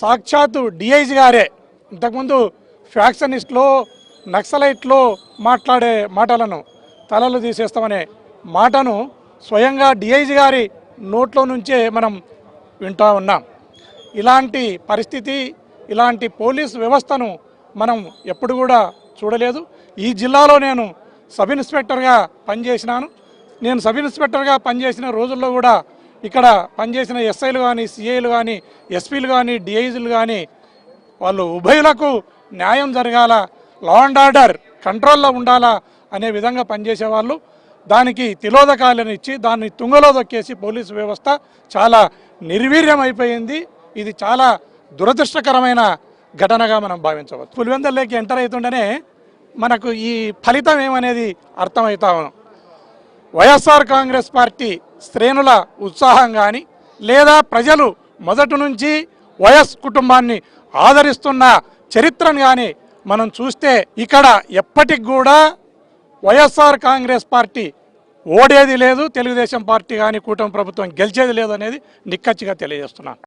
సాక్షాత్తు డిఐజీ గారే. ఇంతకుముందు ఫ్యాక్షనిస్ట్లో నక్సలైట్లో మాట్లాడే మాటలను తలలు తీసేస్తామనే మాటను స్వయంగా డిఐజీ గారి నోట్లో నుంచే మనం వింటా ఉన్నాం. ఇలాంటి పరిస్థితి ఇలాంటి పోలీస్ వ్యవస్థను మనం ఎప్పుడు కూడా చూడలేదు. ఈ జిల్లాలో నేను సబ్ ఇన్స్పెక్టర్గా పనిచేసినాను. నేను సబ్ ఇన్స్పెక్టర్గా పనిచేసిన రోజుల్లో కూడా ఇక్కడ పనిచేసిన ఎస్ఐలు కానీ సిఐలు కానీ ఎస్పీలు కానీ డిఐజీలు కానీ వాళ్ళు ఉభయులకు న్యాయం జరగాల లా అండ్ ఆర్డర్ కంట్రోల్లో ఉండాలా అనే విధంగా పనిచేసేవాళ్ళు దానికి తిలోదకాలను ఇచ్చి దాన్ని తుంగలో దొక్కేసి పోలీసు వ్యవస్థ చాలా నిర్వీర్యం అయిపోయింది. ఇది చాలా దురదృష్టకరమైన ఘటనగా మనం భావించవచ్చు. పులివెందల్లోకి ఎంటర్ అవుతుండనే మనకు ఈ ఫలితం ఏమనేది అర్థమవుతా ఉన్నాం. వైఎస్ఆర్ కాంగ్రెస్ పార్టీ శ్రేణుల ఉత్సాహం కానీ లేదా ప్రజలు మొదటి నుంచి వైఎస్ కుటుంబాన్ని ఆదరిస్తున్న చరిత్రను కానీ మనం చూస్తే ఇక్కడ ఎప్పటికి కూడా వైఎస్ఆర్ కాంగ్రెస్ పార్టీ ఓడేది లేదు తెలుగుదేశం పార్టీ కానీ కూటమి ప్రభుత్వం గెలిచేది లేదు అనేది నిక్కచ్చిగా తెలియజేస్తున్నాను.